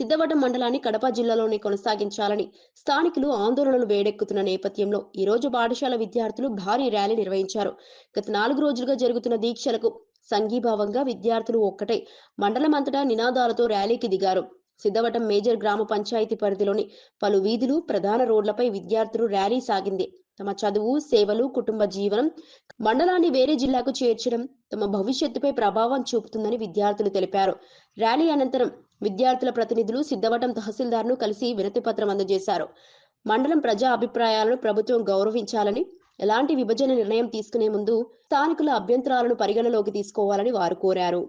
సిద్ధవటం మండలాన్ని కడప జిల్లాలోనే కొనసాగించాలని స్థానికులు ఆందోళనలు వేడెక్కుతున్న నేపథ్యంలో ఈ రోజు పాఠశాల విద్యార్థులు భారీ ర్యాలీ నిర్వహించారు. గత నాలుగు రోజులుగా జరుగుతున్న దీక్షలకు సంఘీభావంగా విద్యార్థులు ఒక్కటే మండలమంతటా నినాదాలతో ర్యాలీకి దిగారు. సిద్ధవటం మేజర్ గ్రామ పంచాయతీ పరిధిలోని పలు వీధులు ప్రధాన రోడ్లపై విద్యార్థులు ర్యాలీ సాగింది. తమ చదువు సేవలు కుటుంబ జీవనం మండలాన్ని వేరే జిల్లాకు చేర్చడం తమ భవిష్యత్తుపై ప్రభావం చూపుతుందని విద్యార్థులు తెలిపారు. ర్యాలీ అనంతరం విద్యార్థుల ప్రతినిధులు సిద్ధవటం తహసీల్దార్ను కలిసి వినతి పత్రం అందజేశారు. మండలం ప్రజా అభిప్రాయాలను ప్రభుత్వం గౌరవించాలని ఎలాంటి విభజన నిర్ణయం తీసుకునే ముందు స్థానికుల అభ్యంతరాలను పరిగణలోకి తీసుకోవాలని వారు కోరారు.